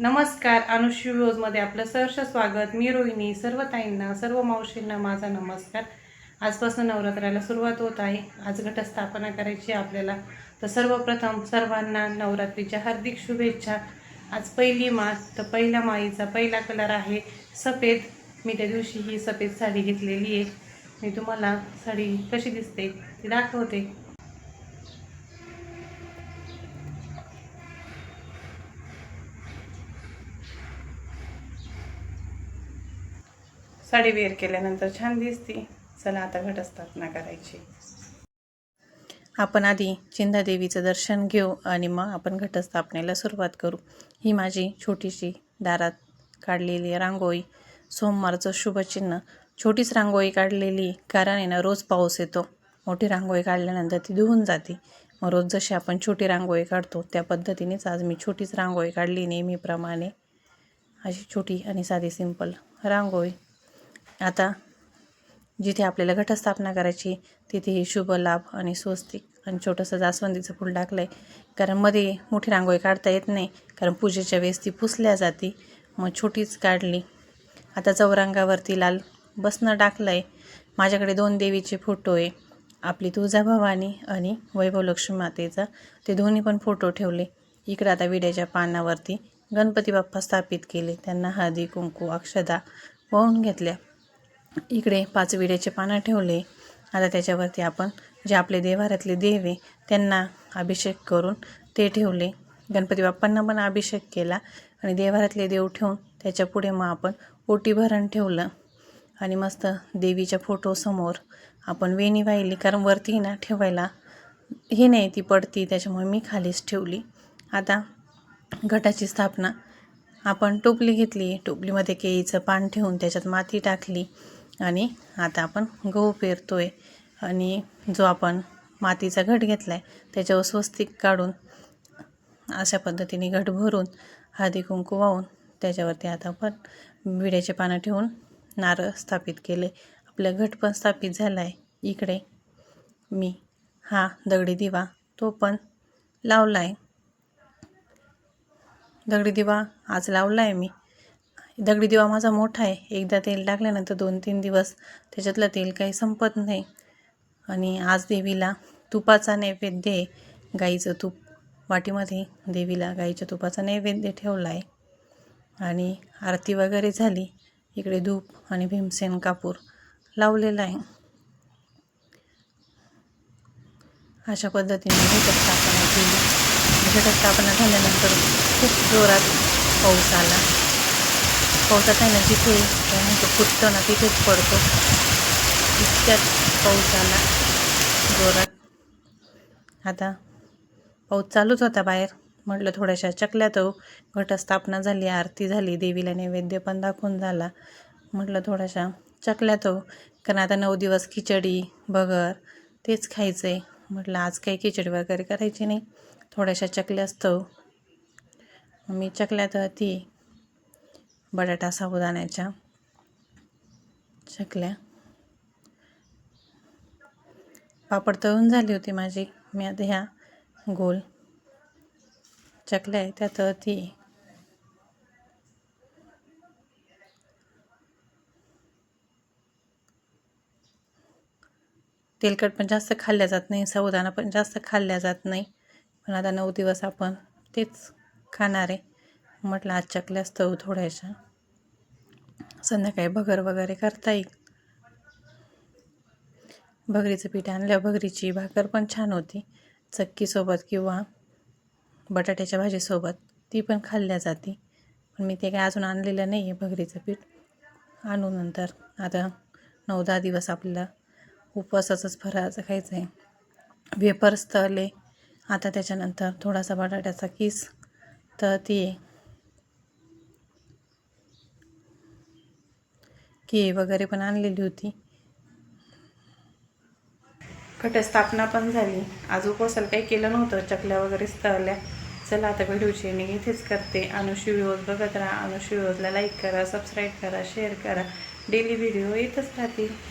नमस्कार अनुश्री रोजमध्ये आपलं सहर्ष स्वागत. मी रोहिणी सर्व ताईंना सर्व मावशींना माझा नमस्कार. आजपासून नवरात्राला सुरुवात होत आहे. आज घटस्थापना करायची आहे आपल्याला. तर सर्वप्रथम सर्वांना नवरात्रीच्या हार्दिक शुभेच्छा. आज पहिली मा तर पहिल्या माईचा पहिला कलर आहे सफेद. मी त्या दिवशी ही सफेद साडी घेतलेली आहे. मी तुम्हाला साडी कशी दिसते ती दाखवते. साडी वेअर केल्यानंतर छान दिसते. चला आता घटस्थापना करायची. आपण आधी चिंदादेवीचं दर्शन घेऊ आणि मग आपण घटस्थापनेला सुरुवात करू. ही माझी छोटीशी दारात काढलेली रांगोळी. सोमवारचं शुभचिन्ह. छोटीच रांगोळी काढलेली कारण आहे ना रोज पाऊस येतो. मोठी रांगोळी काढल्यानंतर ती धुवून जाते. मग रोज जशी आपण छोटी रांगोळी काढतो त्या पद्धतीनेच आज मी छोटीच रांगोळी काढली नेहमीप्रमाणे. अशी छोटी आणि साधी सिंपल रांगोळी. आता जिथे आपल्याला घटस्थापना करायची तिथे हे शुभ लाभ आणि स्वस्तिक आणि छोटंसं जास्वंदीचं फूल टाकलं आहे कारण मध्ये मोठी रांगोळी काढता येत नाही. कारण पूजेच्या वेळेस ती पुसल्या जाते. मग छोटीच काढली. आता चौरंगावरती लाल बसणं टाकलं आहे माझ्याकडे दोन देवीचे फोटो आहे. आपली तुळजाभवानी आणि वैभव लक्ष्मी मातेचा. ते दोन्ही पण फोटो ठेवले. इकडे आता विड्याच्या पानावरती गणपती बाप्पा स्थापित केले. त्यांना हळदी कुंकू अक्षदा वाहून घेतल्या. इकडे पाच विड्याचे पानं ठेवले. आता त्याच्यावरती आपण जे आपले देवारातले देव आहे त्यांना अभिषेक करून ते ठेवले. गणपती बाप्पांना पण अभिषेक केला आणि देवारातले देव ठेवून त्याच्या पुढे मग आपण ओटी भरण ठेवलं. आणि मस्त देवीच्या फोटोसमोर आपण वेणी वाहिली कारण वरती ना ठेवायला. हे नाही ती पडती त्याच्यामुळे मी खालीच ठेवली. आता घटाची स्थापना. आपण टोपली घेतली. टोपलीमध्ये केळीचं पान ठेवून त्याच्यात माती टाकली. आणि आता आपण गहू पेरतो आहे आणि जो आपण मातीचा घट घेतला आहे त्याच्यावर स्वस्तिक काढून अशा पद्धतीने घट भरून हळदी कुंकू वाहून त्याच्यावरती आता आपण विड्याचे पानं ठेवून नारळ स्थापित केले. आपलं घट पण स्थापित झाला आहे इकडे मी हा दगडी दिवा तो पण लावला आहे दगडी दिवा आज लावला आहे मी. दगडी दिवा माझा मोठा आहे. एकदा तेल टाकल्यानंतर दोन तीन दिवस त्याच्यातलं तेल काही संपत नाही. आणि आज देवीला तुपाचा नैवेद्य आहे. गाईचं तूप वाटीमध्ये देवीला गाईच्या तुपाचा नैवेद्य ठेवला आहे. आणि आरती वगैरे झाली. इकडे धूप आणि भीमसेन कापूर लावलेला आहे. अशा पद्धतीने घटस्थापना केली. घटस्थापना झाल्यानंतर खूप जोरात पाऊस आला. पावसात आहे ना जिथे काय म्हणतो फुटतो ना तिथेच पडतो. इतक्यात पाऊस आला जोरात. आता पाऊस चालूच होता बाहेर. म्हटलं थोड्याशा चकल्या तो. घटस्थापना झाली आरती झाली देवीला नैवेद्य पण दाखवून झाला. म्हटलं थोड्याशा चकल्या तो. कारण आता नऊ दिवस खिचडी भगर तेच खायचं आहे म्हटलं आज काही खिचडी वगैरे करायची नाही. थोड्याशा चकल्या असतो. मी चकल्यात ती बटाटा साबुदाण्याच्या चकल्या. पापड तळून झाली होती माझी. मी आता ह्या गोल चकल्या आहे त्यात ती तेलकट पण जास्त खाल्ल्या जात नाही साबुदाणा पण जास्त खाल्ल्या जात नाही. पण आता नऊ दिवस आपण तेच खाणार आहे. म्हटलं आज चकल्या असतं थोड्याशा संध्याकाळी भगर वगैरे करता येईल. भगरीचं पीठ आणलं भगरीची भाकर पण छान होती. चक्कीसोबत किंवा बटाट्याच्या भाजीसोबत ती पण खाल्ल्या जाते. पण मी ते काय अजून आणलेलं नाही आहे भगरीचं पीठ. आणू नंतर. आता नऊ दहा दिवस आपल्याला उपवासाचंच फराचं खायचं आहे वेपर्स तळले आता त्याच्यानंतर थोडासा बटाट्याचा किस. तर ती केळी वगैरे पण आणलेली होती. घटस्थापना पण झाली. आज उपवासाला काही केलं नव्हतं. चकल्या वगैरे तळल्या चला आता व्हिडिओची मी इथेच करते. अनुशी व्ह्यूज बघत राहा. अनुशी व्ह्यूजला लाईक करा सबस्क्राईब करा शेअर करा. डेली व्हिडिओ येतच राहतील.